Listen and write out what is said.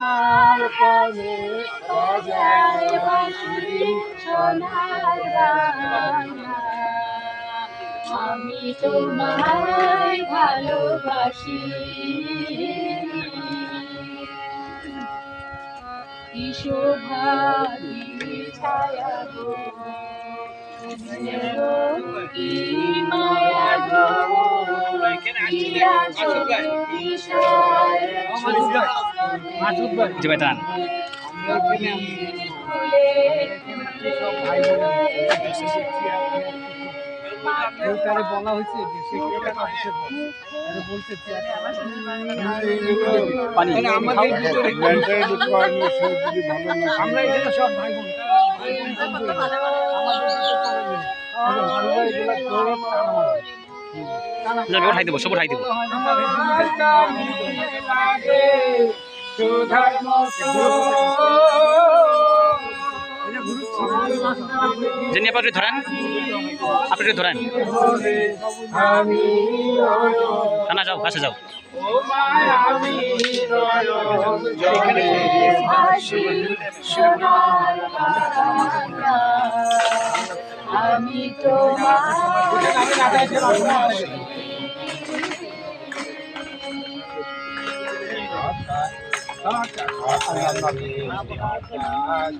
আর পরে বাজায় বাঁশি সোনার আমি তোমায় ভালোবাসি কি শোভা ছায়া জি ভাই দাঁড়ান তারে বলা হয়েছে বল বলছে পানি আমরা এখানে সব ভাই বোন। আমাদের না। দেবো, সব উঠাই দেবো যে আপনি ধরেন আপনি ধরেন না যাও, কাছে যাও আমি তোমার Toca, toca, toca, toca, toca,